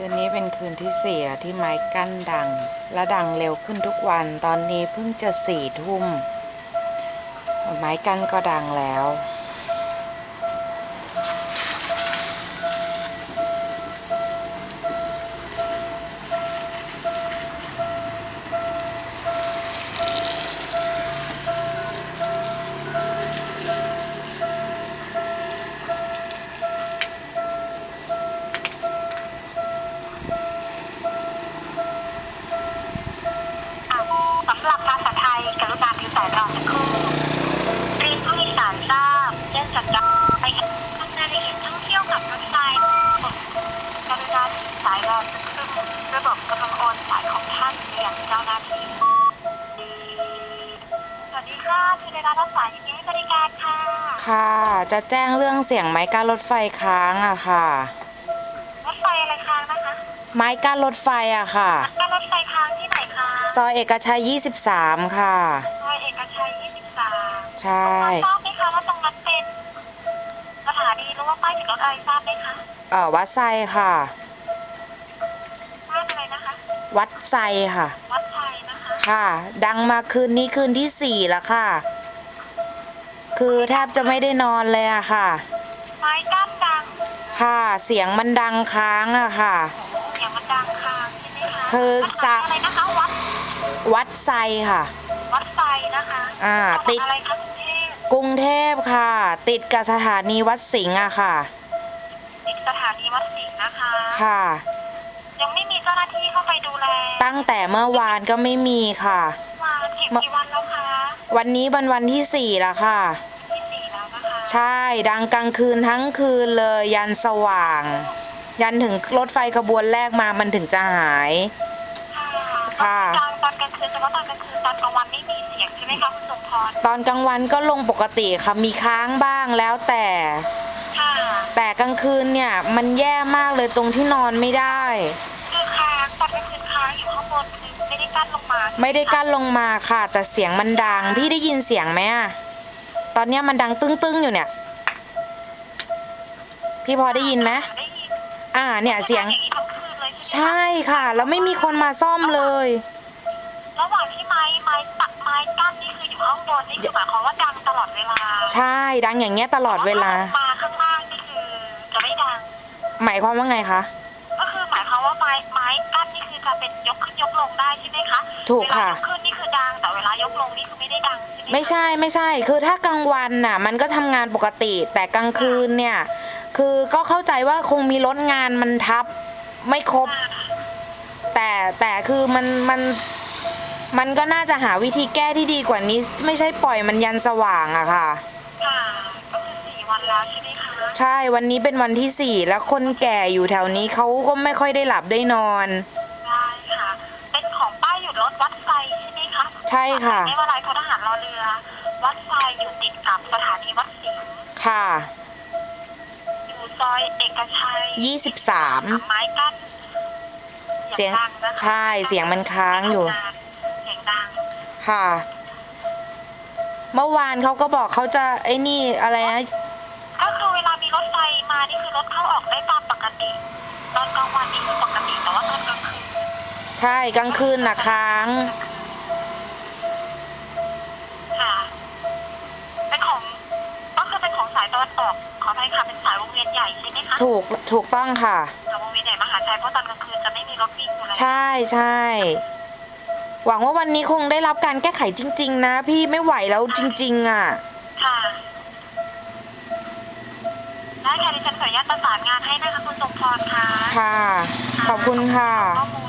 คืนนี้เป็นคืนที่เสี่อะที่ไม้กั้นดัง และดังเร็วขึ้นทุกวันตอนนี้เพิ่งจะสี่ทุ่ม ไม้กั้นก็ดังแล้ว บเนื่องจาการไปทำรายละเอียดท่องเที่ยวกับรถไฟกรุณาถือสายรอสักครู่ระบบกำลังโอนสายของท่านไปยังเจ้าหน้าที่สวัสดีค่ะที่ได้รับรับสายยินดีให้บริการค่ะค่ะ จะแจ้งเรื่องเสียงไม้กั้นรถไฟค้างอะค่ะ รถไฟอะไรค้างนะคะไม้กั้นรถไฟอะค่ะการรถไฟค้างที่ไหนคะซอยเอกชัย 23 ค่ะ ซอยเอกชัย 23 ใช่ ทราบไหมคะว่าตรง นั้นเป็นสถานีหรือว่าป้ายติดรถอะไรทราบไหมคะเอ่อวัดไซค่ะทราบอะไรนะคะ วัดไซค่ะ วัดไทยนะคะ ค่ะ ดังมาคืนนี้คืนที่สี่แล้วค่ะ คือแทบจะไม่ได้นอนเลยอะค่ะ ไม้กั้นดังค่ะ เสียงมันดังค้างอะค่ะ เสียงมันดังค้างใช่ไหมคะคือวัดสะอะไรนะคะวัดวัดไซค่ะ วัดไฟนะคะอ่าจังหวัติด อะไรคะกรุง เทพกรุงเทพค่ะ ติดกับสถานีวัดสิงห์อะค่ะ ติดสถานีวัดสิงห์นะคะ ค่ะ ยังไม่มีเจ้าหน้าที่เข้าไปดูแลตั้งแต่เมื่อวานก็ไม่มีค่ะ มาถึงกี่วันแล้วคะวันนี้วันวันที่สี่แล้วค่ะ ที่สี่แล้วนะคะใช่ดังกลางคืนทั้งคืนเลยยันสว่าง ยันถึงรถไฟขบวนแรกมามันถึงจะหาย ค่ะค่ะตอนต อนกลางคืนเฉพาะตอนกลางคืนตอนกลางวันไม่มีเสียงใช่ไหมคะคุณสมพรตอนกลางวันก็ลงปกติค่ะมีค้างบ้างแล้วแต่ ค่ะแต่กลางคืนเนี่ยมันแย่มากเลยตรงที่นอนไม่ได้ คือค้างตอนกลางคืนค้างอยู่ข้างบนคือไม่ได้กั้นลงมาไม่ได้กั้นลงมาค่ะ แต่เสียงมันดังพี่ได้ยินเสียงไหมอะตอนเนี้ยมันดังตึ้งๆอยู่เนี่ย พี่พอได้ยินไหมได้ยินอ่าเนี่ยเสียง อย่างนี้ทั้งคืนเลยใช่ไหมใช่ค่ะ แล้วไม่มีคนมาซ่อมเลย ระหว่างที่ไม้ไม้ตักไม้กั้นนี่คืออยู่ข้างบนนี่คือหมายความว่าดังตลอดเวลาใช่ดังอย่างเงี้ยตลอดเวลาแต่ถ้มาข้างล่างนี่คือจะไม่ดัง หมายความว่าไงคะ ก็คือหมายความว่าไม้ไม้กั้นนี่คือจะเป็นยกขึ้นยกลงได้ใช่ไหมคะถูกค่ะ เวลายกขึ้นนี่คือดังแต่เวลายกลงนี่คือไม่ได้ดังใช่ไหมคะไม่ใช่ไม่ใช่ คือถ้ากลางวันน่ะ มันก็ทำงานปกติ แต่กลางคืนเนี่ย คือก็เข้าใจว่าคงมีรถงานมันทับไม่ครบแต่แต่คือมันมัน มันก็น่าจะหาวิธีแก้ที่ดีกว่านี้ ไม่ใช่ปล่อยมันยันสว่างอะค่ะ ค่ะก็คือสี่วันแล้วใช่ไหมคะใช่วันนี้เป็นวันที่สี่แล้วคนแก่อยู่แถวนี้เขาก็ไม่ค่อยได้หลับได้นอน ได้ค่ะ เป็นของป้ายหยุดรถวัดไฟใช่ไหมคะใช่ค่ะ ไม่ว่าไรททหารรอเรือ วัดไฟอยู่ติดกับสถานีวัดสิงห์ค่ะ อยู่ซอยเอกชัยยี่สิบสาม ไม้กั้นเสียง ดันะคะ ใช่เสียงมันค้างอยู่เสียงดัง ค่ะ เมื่อวานเขาก็บอกเขาจะไอ้นี่อะไรนะก็คือเวลามีรถไฟมานี่คือรถเข้าออกได้ตามปกติ ตอนกลางวันนี่คือปกติแต่ว่าตอนกลางคืนใช่กลางคืนน่ะค้าง ค่ะเป็นของก็คือเป็นของสายตะวันออกขออภัยค่ะเป็นสายวงเวียนใหญ่ใช่ไหมคะถูกถูกต้องค่ะ สายวงเวียนใหญ่มหาชัยเพราะตอนกลางคืนจะไม่มีรถวิ่งอยู่แล้ว ใช่ใช่ หวังว่าวันนี้คงได้รับการแก้ไขจริง ๆ นะ พี่ไม่ไหวแล้วจริง ๆ อะ ค่ะได้ค่ะดิฉันขออนุญาตประสานงานให้นะคะคุณสมพรค่ะค่ะ ขอบคุณค่ะ ข้อมูล